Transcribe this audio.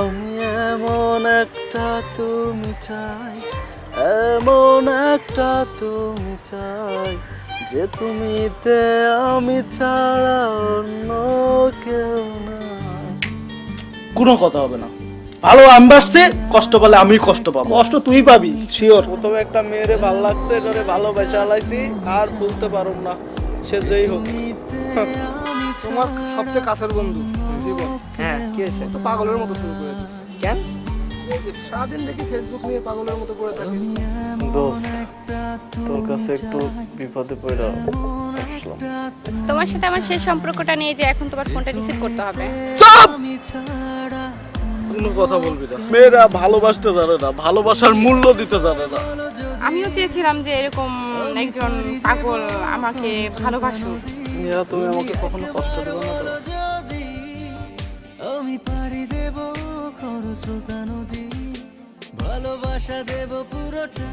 আমি এমন একটা তুমি চাই এমন একটা তুমি চাই যে তুমিতে আমি ছাড়া অন্য কেউ না কোনো কথা হবে না। ভালো আমি বাসছি কষ্ট পেলে আমি কষ্ট পাবো। কষ্ট তুই পাবি শিওর প্রথমে একটা মেয়েরে ভালো লাগছে এটারে ভালোবাসা আলাইছি আর ভুলতে পারুম না সে যেই হোক। তোমার সবচেয়ে কাছের বন্ধু। জীবন। হ্যাঁ কি হয়েছে? তো পাগলের মতো শুরু করে দিচ্ছে। কেন? সারাদিন দেখি ফেসবুক নিয়ে পাগলের মতো করে থাকে। দোস্ত তোর কাছে একটু বিপদে পড়ে আসলাম। তোমার সাথে আমার শেষ সম্পর্কটা নিয়ে যে এখন তোমার ফোনটা রিসিভ করতে হবে। চুপ! কোনো কথা বলবি না। মেয়েরা ভালোবাসতে জানে না ভালোবাসার মূল্য দিতে জানে না। আমিও চেয়েছিলাম যে এরকম একজন পাগল আমাকে ভালোবাসুক। তুমি আমাকে কখনো কষ্ট দেবে না খরস্রোতা নদী ভালোবাসা দেব পুরোটা।